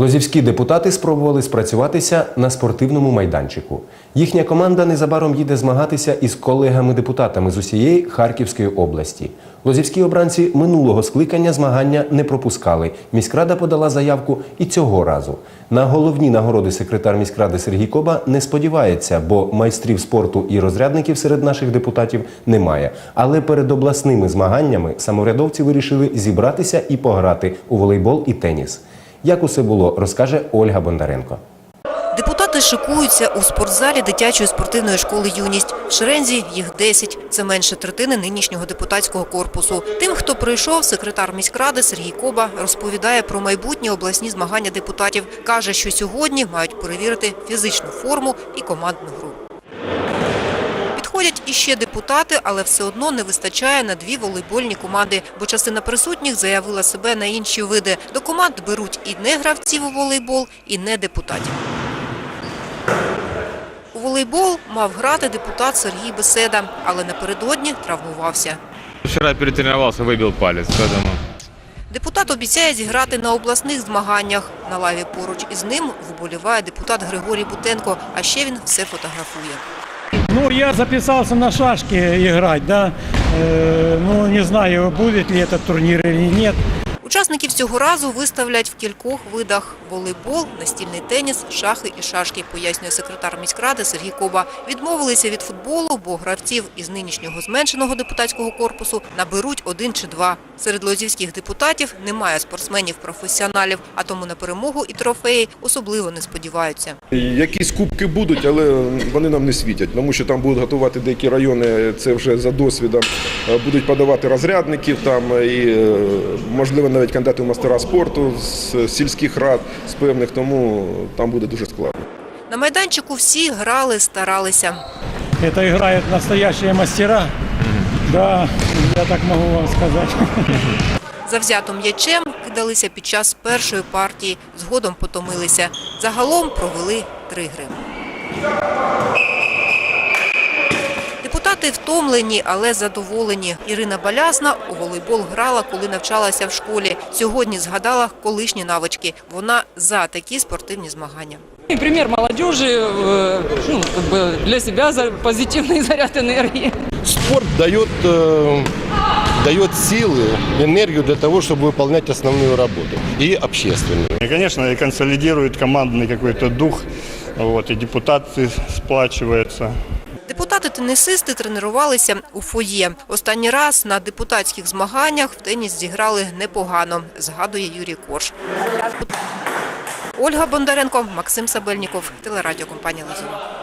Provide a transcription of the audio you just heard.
Лозівські депутати спробували спрацюватися на спортивному майданчику. Їхня команда незабаром їде змагатися із колегами-депутатами з усієї Харківської області. Лозівські обранці минулого скликання змагання не пропускали. Міськрада подала заявку і цього разу. На головні нагороди секретар міськради Сергій Коба не сподівається, бо майстрів спорту і розрядників серед наших депутатів немає. Але перед обласними змаганнями самоврядовці вирішили зібратися і пограти у волейбол і теніс. Як усе було, розкаже Ольга Бондаренко. Депутати шикуються у спортзалі дитячої спортивної школи «Юність». В Шерензі їх 10. Це менше третини нинішнього депутатського корпусу. Тим, хто прийшов, секретар міськради Сергій Коба розповідає про майбутні обласні змагання депутатів. Каже, що сьогодні мають перевірити фізичну форму і командну гру. Підходять іще депутати, але все одно не вистачає на дві волейбольні команди, бо частина присутніх заявила себе на інші види. До команд беруть і не гравців у волейбол, і не депутатів. У волейбол мав грати депутат Сергій Беседа, але напередодні травмувався. Вчера перетренировался, выбил палец, поэтому... Депутат обіцяє зіграти на обласних змаганнях. На лаві поруч із ним вболіває депутат Григорій Бутенко, а ще він все фотографує. Ну, я записался на шашки играть, да. Э, ну, не знаю, будет ли этот турнир или нет. Учасників цього разу виставлять в кількох видах – волейбол, настільний теніс, шахи і шашки, пояснює секретар міськради Сергій Коба. Відмовилися від футболу, бо гравців із нинішнього зменшеного депутатського корпусу наберуть один чи два. Серед лозівських депутатів немає спортсменів-професіоналів, а тому на перемогу і трофеї особливо не сподіваються. Якісь кубки будуть, але вони нам не світять, тому що там будуть готувати деякі райони. Це вже за досвідом будуть подавати розрядників там і е, можливо навіть кандидати в мастера спорту з сільських рад, з певних, тому там буде дуже складно. На майданчику всі грали, старалися. Это играют настоящие мастера. Да, я так могу вам сказать. Завзято м'ячем кидалися під час першої партії, згодом потомилися. Загалом провели три гри. Депутати втомлені, але задоволені. Ірина Балясна у волейбол грала, коли навчалася в школі. Сьогодні згадала колишні навички. Вона за такі спортивні змагання. И пример молодежи, э, ну, как бы для себя за позитивный заряд энергии. Спорт дает, э, дает силы, энергию для того, чтобы выполнять основную работу и общественную. И, конечно, и консолидирует командный какой-то дух, вот, и депутаты сплачиваются. Депутати-тенісисти тренувалися у фоє. Останній раз на депутатських змаганнях в теніс зіграли непогано, згадує Юрій Корж. Ольга Бондаренко, Максим Сабельніков, телерадіокомпанія «Лозова».